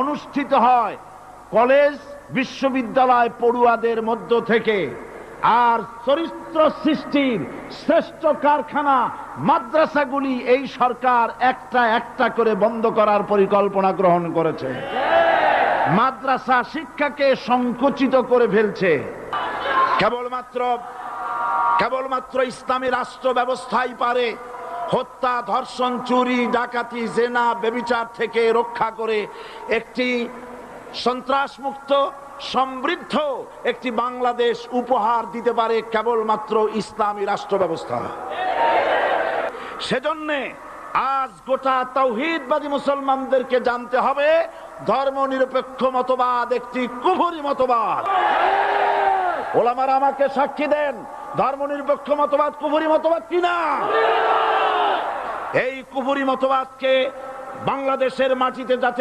অনুষ্ঠিত হয় কলেজ, বিশ্ববিদ্যালয় পড়ুয়াদের মধ্য থেকে। আর চরিত্র সৃষ্টির শ্রেষ্ঠ কারখানা মাদ্রাসাগুলি এই সরকার একটা একটা করে বন্ধ করার পরিকল্পনা গ্রহণ করেছে। মাদ্রাসা শিক্ষাকে সংকুচিত করে ফেলছে। কেবলমাত্র কেবলমাত্র ইসলামী রাষ্ট্র ব্যবস্থাই পারে হত্যা, ধর্ষণ, চুরি, ডাকাতি, জেনা বেবিচার থেকে রক্ষা করে একটি সন্ত্রাসমুক্ত, সমৃদ্ধ একটি বাংলাদেশ উপহার দিতে পারে কেবলমাত্র ইসলামী রাষ্ট্র ব্যবস্থা সেজন্যে আজ গোটা তৌহিদবাদী মুসলমানদেরকে জানতে হবে ধর্ম নিরপেক্ষ মতবাদ একটি কুফরি মতবাদ। ওলামারা আমাকে সাক্ষী দেন ধর্ম নিরপেক্ষ মতবাদ, কুফরি মতবাদ কিনা? এই কুফরি মতবাদকে বাংলাদেশের মাটিতে যাতে